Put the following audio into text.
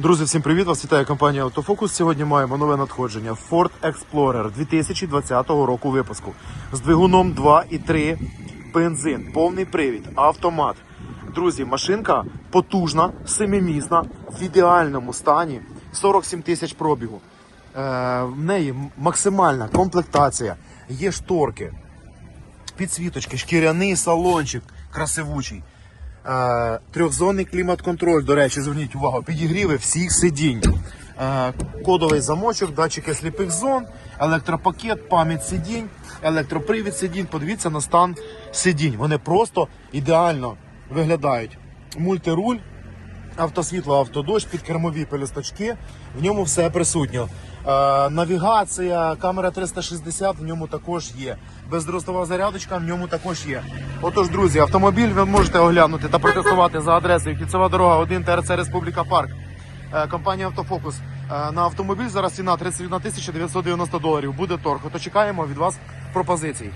Друзі, всім привіт! Вас вітає компанія Автофокус. Сьогодні маємо нове надходження Ford Explorer 2020 року випуску з двигуном 2,3 бензин, повний привід, автомат. Друзі, машинка потужна, семимісна, в ідеальному стані, 47 тисяч пробігу. Е, в неї максимальна комплектація, є шторки, підсвіточки, шкіряний салончик красивучий. Трьохзонний клімат-контроль, до речі, зверніть увагу, підігріви всіх сидінь. Кодовий замочок, датчики сліпих зон, електропакет, пам'ять сидінь, електропривід сидінь. Подивіться на стан сидінь. Вони просто ідеально виглядають. Мультируль, автосвітло, автодощ, підкермові пелюсточки. В ньому все присутньо. Е, навігація, камера 360 в ньому також є. Бездростова зарядочка в ньому також є. Отож, друзі, автомобіль ви можете оглянути та протестувати за адресою Кільцева дорога 1 ТРЦ Республіка Парк. Е, компанія Автофокус. Е, на автомобіль зараз ціна 31 тисяча 990 доларів. Буде торг. То чекаємо від вас пропозицій.